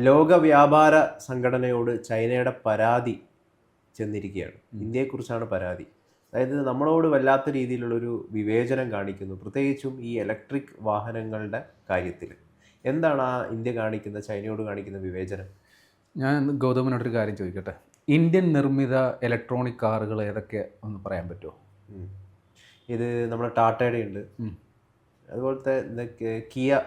ലോക വ്യാപാര സംഘടനയോട് ചൈനയുടെ പരാതി ചെന്നിരിക്കുകയാണ്. ഇന്ത്യയെക്കുറിച്ചാണ് പരാതി. അതായത് നമ്മളോട് വല്ലാത്ത രീതിയിലുള്ളൊരു വിവേചനം കാണിക്കുന്നു. പ്രത്യേകിച്ചും ഈ ഇലക്ട്രിക് വാഹനങ്ങളുടെ കാര്യത്തിൽ എന്താണ് ആ ഇന്ത്യ കാണിക്കുന്ന ചൈനയോട് കാണിക്കുന്ന വിവേചനം? ഞാൻ ഗൗതമനോടൊരു കാര്യം ചോദിക്കട്ടെ. ഇന്ത്യൻ നിർമ്മിത ഇലക്ട്രോണിക് കാറുകൾ ഏതൊക്കെ ഒന്ന് പറയാൻ പറ്റുമോ ഇത് നമ്മുടെ ടാറ്റയുടെ ഉണ്ട്. അതുപോലത്തെ കിയ.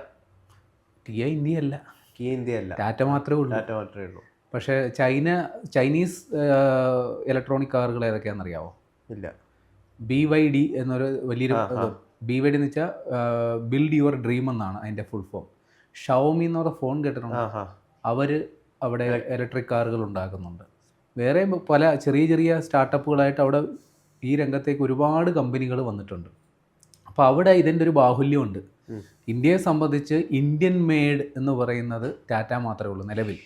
കിയ ഇന്ത്യയല്ല. കിയ ഇന്ത്യ അല്ല ടാറ്റ മാത്രമേ ഉള്ളൂ. ടാറ്റ മാത്രമേ ഉള്ളൂ. പക്ഷേ ചൈന ചൈനീസ് ഇലക്ട്രോണിക് കാറുകൾ ഏതൊക്കെയാണെന്നറിയാവോ? ഇല്ല. ബി വൈ ഡി എന്നൊരു വലിയൊരു. ബി വൈ ഡി എന്ന് വെച്ചാൽ ബിൽഡ് യുവർ ഡ്രീം എന്നാണ് അതിന്റെ ഫുൾ ഫോം ഷവോമി എന്ന് പറഞ്ഞ ഫോൺ കേട്ടിട്ടുണ്ട്? ആ അവർ അവിടെ ഇലക്ട്രിക് കാറുകൾ ഉണ്ടാക്കുന്നുണ്ട്. വേറെ പല ചെറിയ ചെറിയ സ്റ്റാർട്ടപ്പുകളായിട്ട് അവിടെ ഈ രംഗത്തേക്ക് ഒരുപാട് കമ്പനികൾ വന്നിട്ടുണ്ട്. അപ്പോൾ അവിടെ ഇതിന്റെ ഒരു ബാഹുല്യമുണ്ട്. ഇന്ത്യയെ സംബന്ധിച്ച് ഇന്ത്യൻ മെയ്ഡ് എന്ന് പറയുന്നത് ടാറ്റ മാത്രമേ ഉള്ളൂ നിലവിൽ.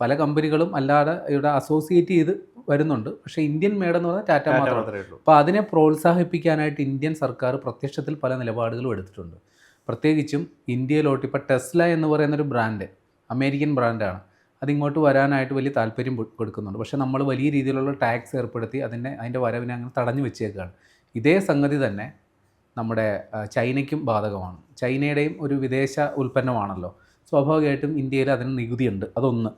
പല കമ്പനികളും അല്ലാതെ ഇവിടെ അസോസിയേറ്റ് ചെയ്ത് വരുന്നുണ്ട്. പക്ഷേ ഇന്ത്യൻ മെയ്ഡ് എന്ന് പറഞ്ഞാൽ ടാറ്റ മാത്രമേ ഉള്ളൂ. അപ്പോൾ അതിനെ പ്രോത്സാഹിപ്പിക്കാനായിട്ട് ഇന്ത്യൻ സർക്കാർ പ്രത്യക്ഷത്തിൽ പല നിലപാടുകളും എടുത്തിട്ടുണ്ട്. പ്രത്യേകിച്ചും ഇന്ത്യയിലോട്ട് ഇപ്പോൾ ടെസ്ല എന്ന് പറയുന്നൊരു ബ്രാൻഡ് അമേരിക്കൻ ബ്രാൻഡാണ് അതിങ്ങോട്ട് വരാനായിട്ട് വലിയ താല്പര്യം കൊടുക്കുന്നുണ്ട്. പക്ഷേ നമ്മൾ വലിയ രീതിയിലുള്ള ടാക്സ് ഏർപ്പെടുത്തി അതിനെ അതിന്റെ വരവിനെ അങ്ങനെ തടഞ്ഞു വെച്ചേക്കുകയാണ് ഇതേ സംഗതി തന്നെ നമ്മുടെ ചൈനയ്ക്കും ബാധകമാണ്. ചൈനയുടെയും ഒരു വിദേശ ഉൽപ്പന്നമാണല്ലോ. സ്വാഭാവികമായിട്ടും ഇന്ത്യയിൽ അതിന് നികുതിയുണ്ട്. അതൊന്ന്.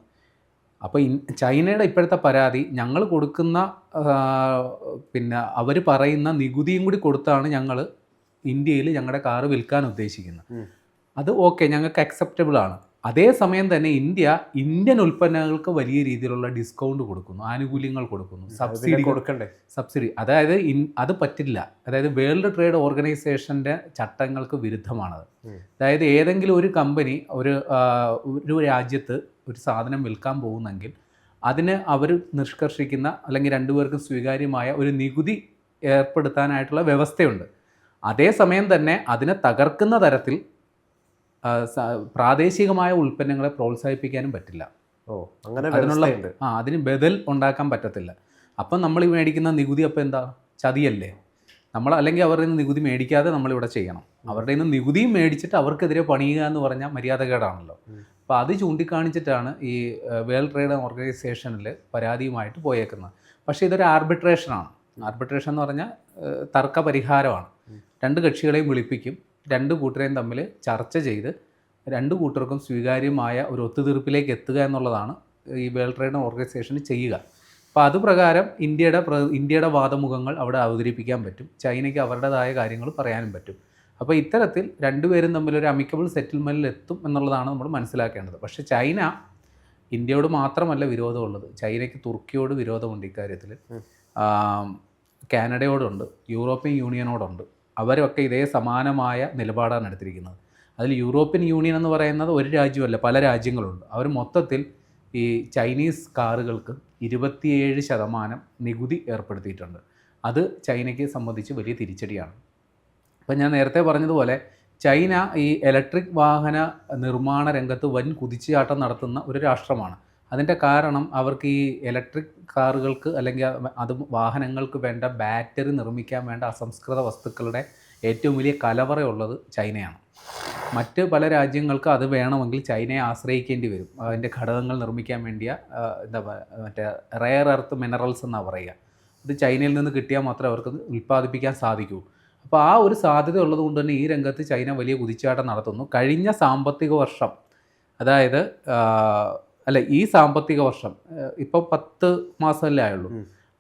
അപ്പോൾ ഇൻ ചൈനയുടെ ഇപ്പോഴത്തെ പരാതി ഞങ്ങൾ കൊടുക്കുന്ന പിന്നെ അവർ പറയുന്ന നികുതിയും കൂടി കൊടുത്താണ് ഞങ്ങൾ ഇന്ത്യയിൽ ഞങ്ങളുടെ കാറ് വിൽക്കാൻ ഉദ്ദേശിക്കുന്നത്. അത് ഓക്കെ ഞങ്ങൾക്ക് അക്സെപ്റ്റബിൾ ആണ്. അതേസമയം തന്നെ ഇന്ത്യ ഇന്ത്യൻ ഉൽപ്പന്നങ്ങൾക്ക് വലിയ രീതിയിലുള്ള ഡിസ്കൗണ്ട് കൊടുക്കുന്നു ആനുകൂല്യങ്ങൾ കൊടുക്കുന്നു. സബ്സിഡി കൊടുക്കണ്ടേ? സബ്സിഡി അതായത് അത് പറ്റില്ല. അതായത് വേൾഡ് ട്രേഡ് ഓർഗനൈസേഷന്റെ ചട്ടങ്ങൾക്ക് വിരുദ്ധമാണത്. അതായത് ഏതെങ്കിലും ഒരു കമ്പനി ഒരു ഒരു രാജ്യത്ത് ഒരു സാധനം വിൽക്കാൻ പോകുന്നെങ്കിൽ അതിന് അവർ നിഷ്കർഷിക്കുന്ന അല്ലെങ്കിൽ രണ്ടുപേർക്കും സ്വീകാര്യമായ ഒരു നികുതി ഏർപ്പെടുത്താനായിട്ടുള്ള വ്യവസ്ഥയുണ്ട്. അതേസമയം തന്നെ അതിനെ തകർക്കുന്ന തരത്തിൽ പ്രാദേശികമായ ഉൽപ്പന്നങ്ങളെ പ്രോത്സാഹിപ്പിക്കാനും പറ്റില്ല. ഓ അങ്ങനെ അതിനുള്ള ആ അതിന് ബദൽ ഉണ്ടാക്കാൻ പറ്റത്തില്ല. അപ്പം നമ്മൾ ഈ മേടിക്കുന്ന നികുതി അപ്പം എന്താ? ചതിയല്ലേ? നമ്മൾ അല്ലെങ്കിൽ അവരുടെ നിന്ന് നികുതി മേടിക്കാതെ നമ്മളിവിടെ ചെയ്യണം. അവരുടെ നിന്ന് നികുതിയും മേടിച്ചിട്ട് അവർക്കെതിരെ പണിയുക എന്ന് പറഞ്ഞാൽ മര്യാദകേടാണല്ലോ. അപ്പോൾ അത് ചൂണ്ടിക്കാണിച്ചിട്ടാണ് ഈ വേൾഡ് ട്രേഡ് ഓർഗനൈസേഷനിൽ പരാതിയുമായിട്ട് പോയേക്കുന്നത്. പക്ഷേ ഇതൊരു ആർബിട്രേഷനാണ്. ആർബിട്രേഷൻ എന്ന് പറഞ്ഞാൽ തർക്ക പരിഹാരമാണ് രണ്ട് കക്ഷികളെയും വിളിപ്പിക്കും. രണ്ട് കൂട്ടരെയും തമ്മിൽ ചർച്ച ചെയ്ത് രണ്ട് കൂട്ടർക്കും സ്വീകാര്യമായ ഒരു ഒത്തുതീർപ്പിലേക്ക് എത്തുക എന്നുള്ളതാണ് ഈ വേൾഡ് ട്രേഡ് ഓർഗനൈസേഷൻ ചെയ്യുക. അപ്പോൾ അതുപ്രകാരം ഇന്ത്യയുടെ പ്ര- ഇന്ത്യയുടെ വാദമുഖങ്ങൾ അവിടെ അവതരിപ്പിക്കാൻ പറ്റും. ചൈനയ്ക്ക് അവരുടേതായ കാര്യങ്ങൾ പറയാനും പറ്റും. അപ്പോൾ ഇത്തരത്തിൽ രണ്ടുപേരും തമ്മിൽ ഒരു അമിക്കബിൾ സെറ്റിൽമെന്റിൽ എത്തും എന്നുള്ളതാണ് നമ്മൾ മനസ്സിലാക്കേണ്ടത്. പക്ഷേ ചൈന ഇന്ത്യയോട് മാത്രമല്ല വിരോധമുള്ളത്. ചൈനയ്ക്ക് തുർക്കിയോട് വിരോധമുണ്ട് ഇക്കാര്യത്തിൽ. കാനഡയോടുണ്ട്. യൂറോപ്യൻ യൂണിയനോടുണ്ട്. അവരൊക്കെ ഇതേ സമാനമായ നിലപാടാണ് എടുത്തിരിക്കുന്നത്. അതിൽ യൂറോപ്യൻ യൂണിയൻ എന്ന് പറയുന്നത് ഒരു രാജ്യമല്ല പല രാജ്യങ്ങളുണ്ട്. അവർ മൊത്തത്തിൽ ഈ ചൈനീസ് കാറുകൾക്ക് ഇരുപത്തിയേഴ് ശതമാനം നികുതി ഏർപ്പെടുത്തിയിട്ടുണ്ട്. അത് ചൈനയ്ക്ക് സംബന്ധിച്ച് വലിയ തിരിച്ചടിയാണ്. അപ്പം ഞാൻ നേരത്തെ പറഞ്ഞതുപോലെ ചൈന ഈ ഇലക്ട്രിക് വാഹന നിർമ്മാണ രംഗത്ത് വൻ കുതിച്ചുചാട്ടം നടത്തുന്ന ഒരു രാഷ്ട്രമാണ്. അതിന്റെ കാരണം അവർക്ക് ഈ ഇലക്ട്രിക് കാറുകൾക്ക് അല്ലെങ്കിൽ അത് വാഹനങ്ങൾക്ക് വേണ്ട ബാറ്ററി നിർമ്മിക്കാൻ വേണ്ട അസംസ്കൃത വസ്തുക്കളുടെ ഏറ്റവും വലിയ കലവറയുള്ളത് ചൈനയാണ്. മറ്റ് പല രാജ്യങ്ങൾക്ക് അത് വേണമെങ്കിൽ ചൈനയെ ആശ്രയിക്കേണ്ടി വരും. അതിന്റെ ഘടകങ്ങൾ നിർമ്മിക്കാൻ വേണ്ടിയ എന്താ പറയുക മറ്റേ റെയർ എർത്ത് മിനറൽസ് എന്നാണ് പറയുക. അത് ചൈനയിൽ നിന്ന് കിട്ടിയാൽ മാത്രമേ അവർക്ക് ഉൽപ്പാദിപ്പിക്കാൻ സാധിക്കൂ. അപ്പോൾ ആ ഒരു സാധ്യത ഉള്ളത് കൊണ്ട് തന്നെ ഈ രംഗത്ത് ചൈന വലിയ കുതിച്ചാട്ടം നടത്തുന്നു. കഴിഞ്ഞ സാമ്പത്തിക വർഷം അതായത് അല്ല ഈ സാമ്പത്തിക വർഷം ഇപ്പം പത്ത് മാസമല്ലേ ആയുള്ളൂ.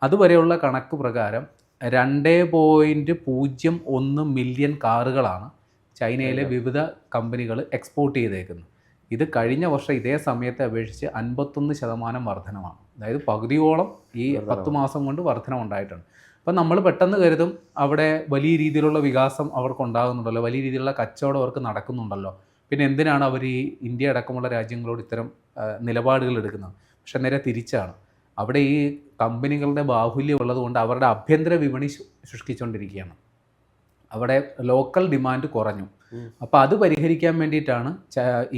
അതുവരെയുള്ള കണക്ക് പ്രകാരം രണ്ട് പോയിന്റ് പൂജ്യം ഒന്ന് മില്യൺ കാറുകളാണ് ചൈനയിലെ വിവിധ കമ്പനികൾ എക്സ്പോർട്ട് ചെയ്തേക്കുന്നത്. ഇത് കഴിഞ്ഞ വർഷം ഇതേ സമയത്തെ അപേക്ഷിച്ച് അൻപത്തൊന്ന് ശതമാനം വർധനമാണ്. അതായത് പകുതിയോളം ഈ പത്ത് മാസം കൊണ്ട് വർധനം ഉണ്ടായിട്ടുണ്ട്. അപ്പം നമ്മൾ പെട്ടെന്ന് കരുതും അവിടെ വലിയ രീതിയിലുള്ള വികാസം അവർക്ക് ഉണ്ടാകുന്നുണ്ടല്ലോ വലിയ രീതിയിലുള്ള കച്ചവടം അവർക്ക് നടക്കുന്നുണ്ടല്ലോ. പിന്നെ എന്തിനാണ് അവർ ഈ ഇന്ത്യ അടക്കമുള്ള രാജ്യങ്ങളോട് ഇത്തരം നിലപാടുകൾ എടുക്കുന്നത്? പക്ഷെ നേരെ തിരിച്ചാണ്. അവിടെ ഈ കമ്പനികളുടെ ബാഹുല്യം ഉള്ളതുകൊണ്ട് അവരുടെ ആഭ്യന്തര വിപണി സൃഷ്ടിച്ചുകൊണ്ടിരിക്കുകയാണ് ശുഷ്കിച്ചുകൊണ്ടിരിക്കുകയാണ് അവിടെ ലോക്കൽ ഡിമാൻഡ് കുറഞ്ഞു. അപ്പോൾ അത് പരിഹരിക്കാൻ വേണ്ടിയിട്ടാണ്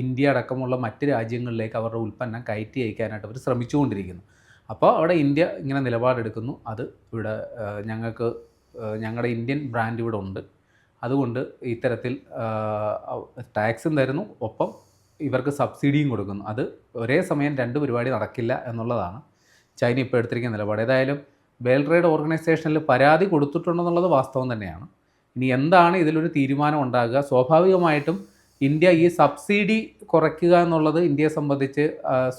ഇന്ത്യ അടക്കമുള്ള മറ്റ് രാജ്യങ്ങളിലേക്ക് അവരുടെ ഉൽപ്പന്നം കയറ്റി അയക്കാനായിട്ട് അവർ ശ്രമിച്ചുകൊണ്ടിരിക്കുന്നു. അപ്പോൾ അവിടെ ഇന്ത്യ ഇങ്ങനെ നിലപാടെടുക്കുന്നു. അത് ഇവിടെ ഞങ്ങൾക്ക് ഞങ്ങളുടെ ഇന്ത്യൻ ബ്രാൻഡ് ഇവിടെ ഉണ്ട്. അതുകൊണ്ട് ഇത്തരത്തിൽ ടാക്സും തരുന്നു. ഒപ്പം ഇവർക്ക് സബ്സിഡിയും കൊടുക്കുന്നു. അത് ഒരേ സമയം രണ്ട് പരിപാടി നടക്കില്ല എന്നുള്ളതാണ് ചൈന ഇപ്പോൾ എടുത്തിരിക്കുന്ന നിലപാട്. ഏതായാലും വേൾഡ് ട്രേഡ് ഓർഗനൈസേഷനിൽ പരാതി കൊടുത്തിട്ടുണ്ടെന്നുള്ളത് വാസ്തവം തന്നെയാണ്. ഇനി എന്താണ് ഇതിലൊരു തീരുമാനം ഉണ്ടാകുക? സ്വാഭാവികമായിട്ടും ഇന്ത്യ ഈ സബ്സിഡി കുറയ്ക്കുക എന്നുള്ളത് ഇന്ത്യയെ സംബന്ധിച്ച്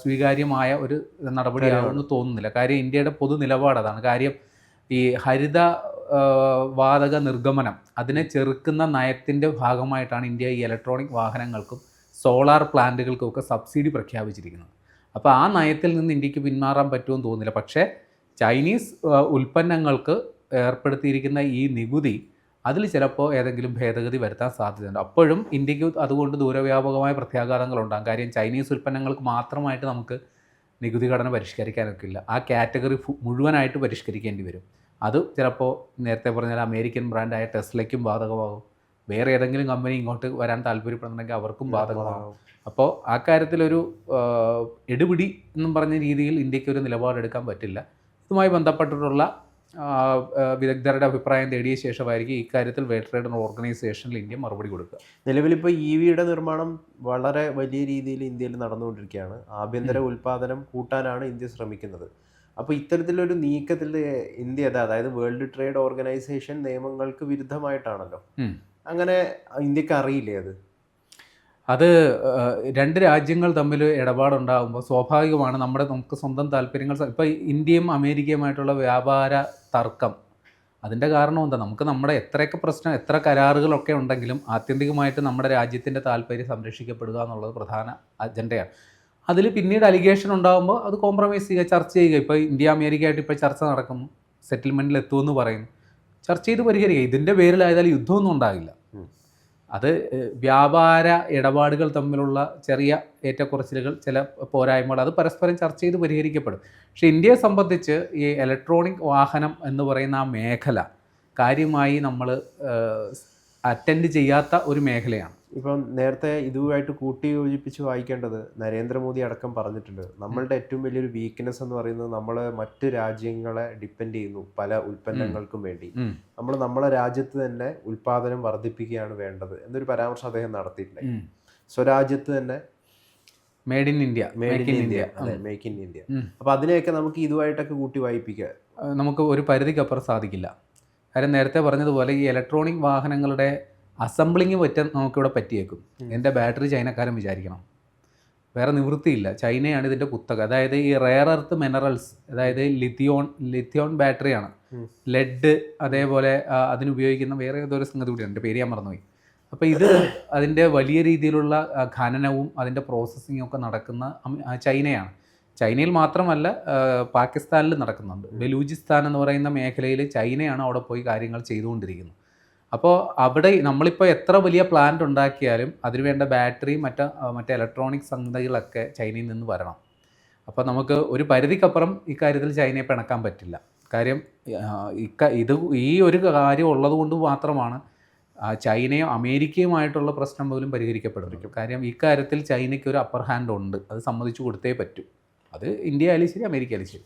സ്വീകാര്യമായ ഒരു നടപടിയാണെന്ന് തോന്നുന്നില്ല. കാര്യം ഇന്ത്യയുടെ പൊതു നിലപാട് അതാണ്. കാര്യം ഈ ഹരിത വാതക നിർഗമനം. അതിനെ ചെറുക്കുന്ന നയത്തിന്റെ ഭാഗമായിട്ടാണ് ഇന്ത്യ ഈ ഇലക്ട്രോണിക് വാഹനങ്ങൾക്കും സോളാർ പ്ലാന്റുകൾക്കും ഒക്കെ സബ്സിഡി പ്രഖ്യാപിച്ചിരിക്കുന്നത്. അപ്പോൾ ആ നയത്തിൽ നിന്ന് ഇന്ത്യയ്ക്ക് പിന്മാറാൻ പറ്റുമെന്ന് തോന്നുന്നില്ല. പക്ഷേ ചൈനീസ് ഉൽപ്പന്നങ്ങൾക്ക് ഏർപ്പെടുത്തിയിരിക്കുന്ന ഈ നികുതി അതിൽ ചിലപ്പോൾ ഏതെങ്കിലും ഭേദഗതി വരുത്താൻ സാധ്യതയുണ്ട്. അപ്പോഴും ഇന്ത്യയ്ക്ക് അതുകൊണ്ട് ദൂരവ്യാപകമായ പ്രത്യാഘാതങ്ങൾ ഉണ്ടാകും കാര്യം ചൈനീസ് ഉൽപ്പന്നങ്ങൾക്ക് മാത്രമായിട്ട് നമുക്ക് നികുതി ഘടന പരിഷ്കരിക്കാനൊക്കെ ഇല്ല ആ കാറ്റഗറി മുഴുവനായിട്ട് പരിഷ്കരിക്കേണ്ടി വരും. അത് ചിലപ്പോൾ നേരത്തെ പറഞ്ഞാൽ അമേരിക്കൻ ബ്രാൻഡായ ടെസ്ലയ്ക്കും ബാധകമാകും. വേറെ ഏതെങ്കിലും കമ്പനി ഇങ്ങോട്ട് വരാൻ താല്പര്യപ്പെടുന്നുണ്ടെങ്കിൽ അവർക്കും ബാധകമാകും. അപ്പോൾ ആ. കാര്യത്തിലൊരു എടുപിടി എന്നും പറഞ്ഞ രീതിയിൽ ഇന്ത്യയ്ക്ക് ഒരു നിലപാടെടുക്കാൻ പറ്റില്ല. ഇതുമായി ബന്ധപ്പെട്ടിട്ടുള്ള വിദഗ്ധരുടെ അഭിപ്രായം തേടിയ ശേഷമായിരിക്കും ഇക്കാര്യത്തിൽ വേൾഡ് ട്രേഡ് ഓർഗനൈസേഷനിൽ ഇന്ത്യ മറുപടി കൊടുക്കുക. നിലവിലിപ്പോൾ ഇ വിയുടെ നിർമ്മാണം വളരെ വലിയ രീതിയിൽ ഇന്ത്യയിൽ നടന്നുകൊണ്ടിരിക്കുകയാണ്. ആഭ്യന്തര ഉൽപാദനം കൂട്ടാനാണ് ഇന്ത്യ ശ്രമിക്കുന്നത്. അപ്പോൾ ഇത്തരത്തിലൊരു നീക്കത്തിൽ ഇന്ത്യ അതാ- അതായത് വേൾഡ് ട്രേഡ് ഓർഗനൈസേഷൻ നിയമങ്ങൾക്ക് വിരുദ്ധമായിട്ടാണല്ലോ. അങ്ങനെ ഇന്ത്യയ്ക്ക് അറിയില്ലേ അത്? അത് രണ്ട് രാജ്യങ്ങൾ തമ്മിൽ ഇടപാടുണ്ടാകുമ്പോൾ സ്വാഭാവികമാണ് നമ്മുടെ നമുക്ക് സ്വന്തം താല്പര്യങ്ങൾ ഇപ്പോൾ ഇന്ത്യയും അമേരിക്കയുമായിട്ടുള്ള വ്യാപാര തർക്കം. അതിന്റെ കാരണം എന്താ? നമുക്ക് നമ്മുടെ എത്രയൊക്കെ പ്രശ്നം എത്ര കരാറുകളൊക്കെ ഉണ്ടെങ്കിലും ആത്യന്തികമായിട്ട് നമ്മുടെ രാജ്യത്തിന്റെ താല്പര്യം സംരക്ഷിക്കപ്പെടുക എന്നുള്ളത് പ്രധാന അജണ്ടയാണ്. അതിൽ പിന്നീട് അലിഗേഷൻ ഉണ്ടാകുമ്പോൾ അത് കോംപ്രമൈസ് ചെയ്യുക ചർച്ച ചെയ്യുക. ഇപ്പോൾ ഇന്ത്യ അമേരിക്ക ആയിട്ട് ഇപ്പോൾ ചർച്ച നടക്കുന്നു. സെറ്റിൽമെന്റിൽ എത്തുമെന്ന് പറയുന്നു. ചർച്ച ചെയ്ത് പരിഹരിക്കുക. ഇതിന്റെ പേരിലായതാൽ യുദ്ധമൊന്നും ഉണ്ടാകില്ല. അത് വ്യാപാര ഇടപാടുകൾ തമ്മിലുള്ള ചെറിയ ഏറ്റക്കുറച്ചിലുകൾ ചില പോരായ്മകൾ അത് പരസ്പരം ചർച്ച ചെയ്ത് പരിഹരിക്കപ്പെടും. പക്ഷെ ഇന്ത്യയെ സംബന്ധിച്ച് ഈ ഇലക്ട്രോണിക് വാഹനം എന്ന് പറയുന്ന ആ മേഖല കാര്യമായി നമ്മൾ അറ്റൻഡ് ചെയ്യാത്ത ഒരു മേഖലയാണ്. ഇപ്പം നേരത്തെ ഇതുമായിട്ട് കൂട്ടി യോജിപ്പിച്ച് വായിക്കേണ്ടത് നരേന്ദ്രമോദി അടക്കം പറഞ്ഞിട്ടുണ്ട്. നമ്മളുടെ ഏറ്റവും വലിയൊരു വീക്ക്നെസ് എന്ന് പറയുന്നത് നമ്മൾ മറ്റ് രാജ്യങ്ങളെ ഡിപ്പെൻഡ് ചെയ്യുന്നു പല ഉൽപ്പന്നങ്ങൾക്കും വേണ്ടി. നമ്മൾ നമ്മളെ രാജ്യത്ത് തന്നെ ഉൽപാദനം വർദ്ധിപ്പിക്കുകയാണ് വേണ്ടത് എന്നൊരു പരാമർശം അദ്ദേഹം നടത്തിയിട്ടുണ്ട് സ്വരാജ്യത്ത് തന്നെ made in India made in India. അതെ മേക്ക് ഇൻ ഇന്ത്യ അപ്പോൾ അപ്പൊ അതിനെയൊക്കെ നമുക്ക് ഇതുമായിട്ടൊക്കെ കൂട്ടി വായിപ്പിക്കുക നമുക്ക് ഒരു പരിധിക്കപ്പുറം സാധിക്കില്ല. കാര്യം നേരത്തെ പറഞ്ഞതുപോലെ ഈ ഇലക്ട്രോണിക് വാഹനങ്ങളുടെ അസംബ്ലിങ് പറ്റാൻ നമുക്കിവിടെ പറ്റിയേക്കും. എന്റെ ബാറ്ററി ചൈനക്കാരൻ വിചാരിക്കണം. വേറെ നിവൃത്തിയില്ല. ചൈനയാണ് ഇതിന്റെ കുത്തക. അതായത് ഈ റെയർ എർത്ത് മിനറൽസ് അതായത് ലിത്തിയോൺ ലിത്തിയോൺ ബാറ്ററിയാണ്. ലെഡ് അതേപോലെ അതിനുപയോഗിക്കുന്ന വേറെ ഏതൊരു സംഗതി കൂടിയാണ് എന്റെ പേര് ഞാൻ മറന്നുപോയി. അപ്പോൾ ഇത് അതിന്റെ വലിയ രീതിയിലുള്ള ഖനനവും അതിന്റെ പ്രോസസ്സിങ്ങും ഒക്കെ നടക്കുന്ന ചൈനയാണ്. ചൈനയിൽ മാത്രമല്ല പാകിസ്ഥാനിൽ നടക്കുന്നുണ്ട്. ബലൂചിസ്ഥാൻ എന്ന് പറയുന്ന മേഖലയിൽ ചൈനയാണ് അവിടെ പോയി കാര്യങ്ങൾ ചെയ്തുകൊണ്ടിരിക്കുന്നത്. അപ്പോൾ അവിടെ നമ്മളിപ്പോൾ എത്ര വലിയ പ്ലാന്റ് ഉണ്ടാക്കിയാലും അതിനുവേണ്ട ബാറ്ററി മറ്റ മറ്റേ ഇലക്ട്രോണിക് സംഗതികളൊക്കെ ചൈനയിൽ നിന്ന് വരണം. അപ്പോൾ നമുക്ക് ഒരു പരിധിക്കപ്പുറം ഇക്കാര്യത്തിൽ ചൈനയെ പിണക്കാൻ പറ്റില്ല. കാര്യം ഇക്ക ഇത് ഈ ഒരു കാര്യം ഉള്ളതുകൊണ്ട് മാത്രമാണ് ചൈനയും അമേരിക്കയുമായിട്ടുള്ള പ്രശ്നം പോലും പരിഹരിക്കപ്പെടുന്നത്. കാര്യം ഇക്കാര്യത്തിൽ ചൈനയ്ക്ക് ഒരു അപ്പർ ഹാൻഡ് ഉണ്ട്. അത് സമ്മതിച്ചു കൊടുത്തേ പറ്റൂ. അത് ഇന്ത്യ ആയാലും ശരി അമേരിക്ക ആയാലും ശരി.